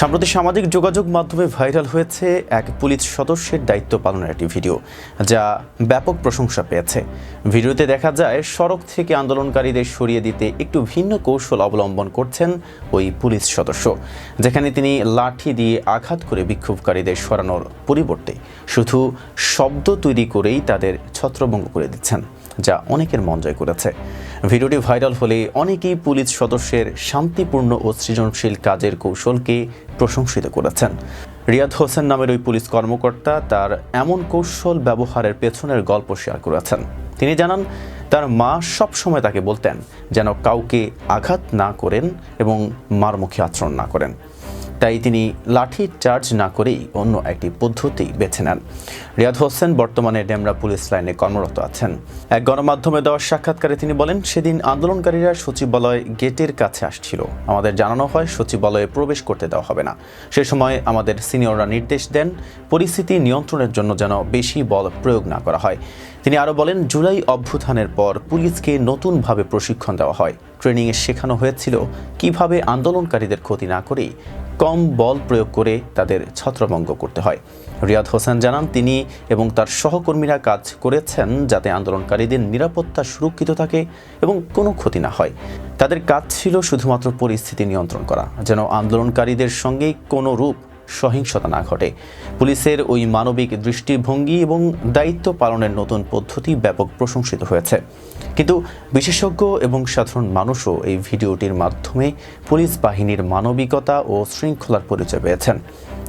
সম্প্রতি সামাজিক যোগাযোগ মাধ্যমে ভাইরাল হয়েছে এক পুলিশ সদস্যের দায়িত্ব পালনের একটি ভিডিও, যা ব্যাপক প্রশংসা পেয়েছে। ভিডিওতে দেখা যায়, সড়ক থেকে আন্দোলনকারীদের সরিয়ে দিতে একটু ভিন্ন কৌশল অবলম্বন করছেন ওই পুলিশ সদস্য, যেখানে তিনি লাঠি দিয়ে আঘাত করে বিক্ষোভকারীদের সরানোর পরিবর্তে শুধু শব্দ তৈরি করেই তাদের ছত্রভঙ্গ করে দিচ্ছেন। যা অনেকের মন জয় করেছে। ভিডিওটি ভাইরাল হলে অনেকেই পুলিশ সদস্যের শান্তিপূর্ণ ও সৃজনশীল কাজের কৌশলকে প্রশংসিত করেছেন। রিয়াদ হোসেন নামের ওই পুলিশ কর্মকর্তা তার এমন কৌশল ব্যবহারের পেছনের গল্প শেয়ার করেছেন। তিনি জানান, তার মা সব সময় তাকে বলতেন যেন কাউকে আঘাত না করেন এবং মারমুখী আচরণ না করেন। তাই তিনি লাঠি চার্জ না করেই অন্য একটি পদ্ধতি বেছে নেন। রিয়াদ হোসেন বর্তমানে ডেমরা পুলিশ লাইনে কর্মরত আছেন। এক গণমাধ্যমে দেওয়া সাক্ষাৎকারে তিনি বলেন, সেদিন আন্দোলনকারীরা সচিবালয় গেটের কাছে আসছিল। আমাদের জানানো হয় সচিবালয়ে প্রবেশ করতে দেওয়া হবে না। সে সময় আমাদের সিনিয়ররা নির্দেশ দেন, পরিস্থিতি নিয়ন্ত্রণের জন্য যেন বেশি বল প্রয়োগ না করা হয়। তিনি আরও বলেন, জুলাই অভ্যুত্থানের পর পুলিশকে নতুনভাবে প্রশিক্ষণ দেওয়া হয়। ট্রেনিংয়ে শেখানো হয়েছিল কীভাবে আন্দোলনকারীদের ক্ষতি না করেই কম বল প্রয়োগ করে তাদের ছত্রভঙ্গ করতে হয়। রিয়াদ হোসেন জানান, তিনি এবং তার সহকর্মীরা কাজ করেছেন যাতে আন্দোলনকারীদের নিরাপত্তা সুরক্ষিত থাকে এবং কোনো ক্ষতি না হয়। তাদের কাজ ছিল শুধুমাত্র পরিস্থিতি নিয়ন্ত্রণ করা, যেন আন্দোলনকারীদের সঙ্গে কোনো রূপ সহিংসতা না ঘটে। পুলিশের ওই মানবিক দৃষ্টিভঙ্গি এবং দায়িত্ব পালনের নতুন পদ্ধতি ব্যাপক প্রশংসিত হয়েছে। কিন্তু বিশেষজ্ঞ এবং সাধারণ মানুষও এই ভিডিওটির মাধ্যমে পুলিশ বাহিনীর মানবিকতা ও শৃঙ্খলার পরিচয় পেয়েছেন।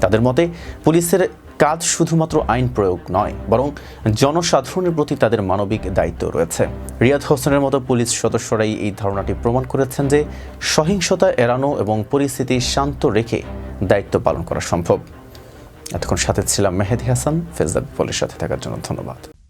তাদের মতে, পুলিশের কাজ শুধুমাত্র আইন প্রয়োগ নয়, বরং জনসাধারণের প্রতি তাদের মানবিক দায়িত্ব রয়েছে। রিয়াদ হোসেনের মতো পুলিশ সদস্যরাই এই ধারণাটি প্রমাণ করেছেন যে সহিংসতা এড়ানো এবং পরিস্থিতি শান্ত রেখে দায়িত্ব পালন করা সম্ভব। এতক্ষণ সাথে ছিলাম মেহেদি হাসান ফেজদাদ পলের সাথে থাকার জন্য ধন্যবাদ।